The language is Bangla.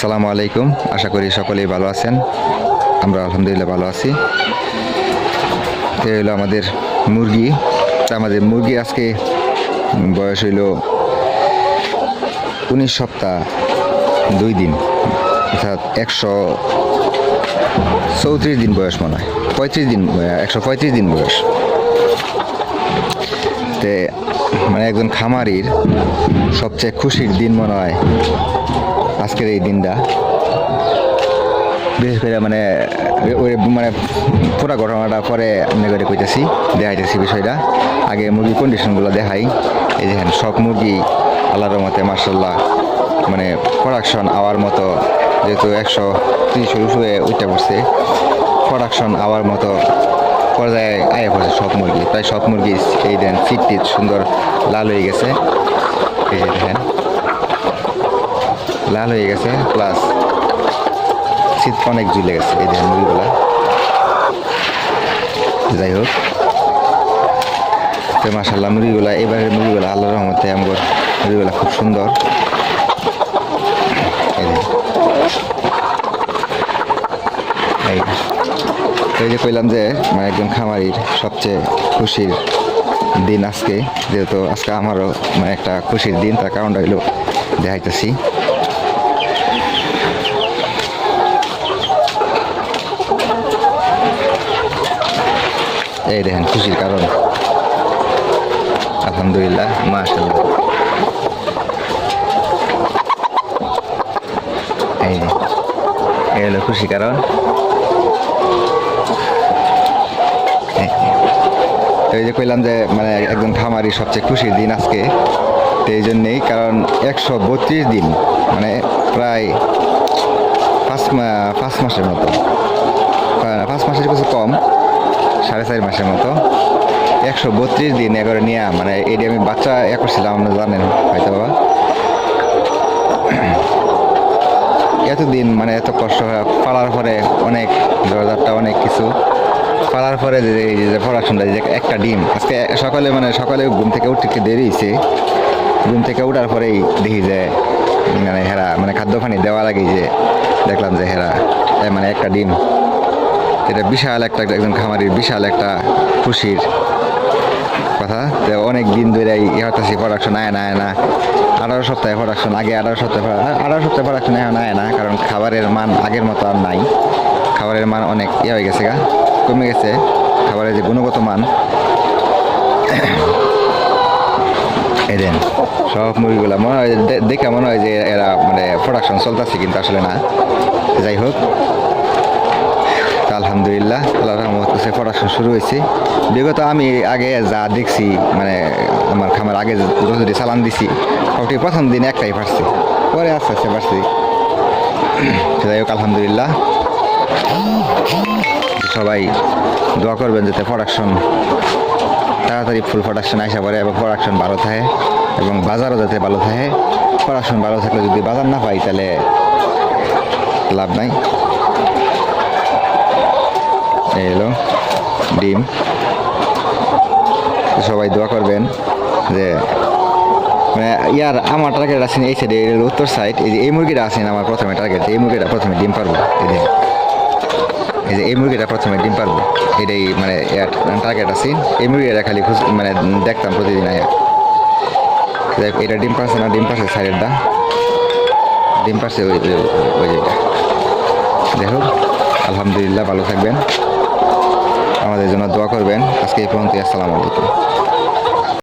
আসসালামু আলাইকুম। আশা করি সকলেই ভালো আছেন। আমরা আলহামদুলিল্লাহ ভালো আছি। এই হলো আমাদের মুরগি। আমাদের মুরগি আজকে বয়স হইল উনিশ সপ্তাহ, দুই দিন। অর্থাৎ একশো চৌত্রিশ দিন বয়স মনে হয়। পঁয়ত্রিশ দিন, একশো পঁয়ত্রিশ দিন বয়স। তে মানে একজন খামারির সবচেয়ে খুশির দিন মনে হয় আজকের এই দিনটা। বিশেষ করে মানে মানে পুরো ঘটনাটা পরে আমি করে কইতেছি, দেখাইতেছি বিষয়টা। আগে মুরগির কন্ডিশনগুলো দেখাই। এই দেখেন, সব মুরগি আল্লাহর মতে মার্শাল্লাহ মানে প্রোডাকশন আওয়ার মতো যেহেতু একশো তিরিশের উপরে উঠে পড়ছে প্রোডাকশন আওয়ার মতো পর্যায়ে আয়ে পড়ছে সব মুরগি। প্রায় সব মুরগি এই দেন চিট টিট সুন্দর লাল হয়ে গেছে। এই যে দেখেন। লাল হয়ে গেছে প্লাস শীত অনেক ঝুলে গেছে এই দেখেন মুরগিগুলা যাই হোক, তো মাসাল্লাহ মুরগিগুলা এবারের মুরগিগুলা আল্লাহর রহমতে আমার মুরগিগুলা খুব সুন্দর। এই যে কইলাম যে মানে একজন খামারির সবচেয়ে খুশির দিন আজকে, যেহেতু আজকে আমারও মানে একটা খুশির দিন, তার কারণটা হইল দেখাইতেছি। এই দেখেন, খুশির কারণ। আলহামদুলিল্লাহ মাশাল্লাহ এই এই হলো খুশি কারণ। এই যে। কইলাম যে মানে একজন খামারি সবচেয়ে খুশির দিন আজকে। তো এই জন্যেই, কারণ একশো বত্রিশ দিন মানে প্রায় পাঁচ পাঁচ মাসের মতো। পাঁচ মাসের কিছু কম। সাড়ে চার মাসের মতো। একশো বত্রিশ দিন এগারো নিয়ে মানে এটি আমি বাচ্চা এ করছিলাম, আপনারা জানেন হয়তো বাবা। এতদিন মানে এত কষ্ট পালার পরে অনেক দরজারটা অনেক কিছু। পালার পরে যে যে প্রোডাকশনটা যে একটা ডিম, আজকে সকালে মানে সকালে ঘুম থেকে উঠতে একটু দেরি হয়েছে ঘুম থেকে উঠার পরেই দেখি যে মানে হেরা মানে খাদ্য পানি দেওয়া লাগে যে, দেখলাম যে হেরা মানে একটা ডিম। এটা বিশাল একটা একজন খামারির বিশাল একটা খুশির কথা। তো অনেক দিন ধরে ইয়ে হতেছি প্রোডাকশন আয় না আয় না। আঠারো সপ্তাহে প্রোডাকশন আগে আঠারো সপ্তাহে আঠারো সপ্তাহে প্রোডাকশন এখন আয় না, কারণ খাবারের মান আগের মতো আর নাই। খাবারের মান অনেক ইয়ে হয়ে গেছে গা, কমে গেছে। খাবারের যে গুণগত মান, এই দেন, সব মুরগিগুলো মনে হয় দেখে মনে হয় যে এরা মানে প্রোডাকশন চলতেছে কিন্তু আসলে না। যাই হোক আলহামদুলিল্লাহ আল্লাহ রহমত কাছে প্রোডাকশন শুরু হয়েছে। বিগত আমি আগে যা দেখছি মানে আমার খামার আগে যদি চালান দিছি, সবটি প্রথম দিন একটাই পারছি। পরে আস্তে আস্তে পারছি। যাই হোক, আলহামদুলিল্লাহ। সবাই দোয়া করবেন যাতে প্রোডাকশন তাড়াতাড়ি ফুল প্রোডাকশন আসা পড়ে এবং প্রোডাকশন ভালো থাকে এবং বাজারও যাতে ভালো থাকে। প্রোডাকশন ভালো থাকলে যদি বাজার না পাই, তাহলে লাভ নাই। এই হলো ডিম। সবাই দোয়া করবেন যে মানে ইয়ার আমার টার্গেট আছেন এই সাইডে উত্তর সাইড এই যে মুরগিটা আছেন আমার প্রথমে টার্গেট এই মুরগিটা প্রথমে ডিম পারব। এই যে এই যে মুরগিটা প্রথমে ডিম পারব। এটাই মানে টার্গেট আছে। এই মুরগিটা খালি খুঁজ মানে দেখতাম প্রতিদিন হোক, এটা ডিম পারছে না ডিম পারছে সাইডেরটা ডিম পারছে ওই ওই- যেটা দেখো আলহামদুলিল্লাহ ভালো থাকবেন। আমাদের জন্য দোয়া করবেন। আজকে এই পর্যন্ত আসসালামু আলাইকুম।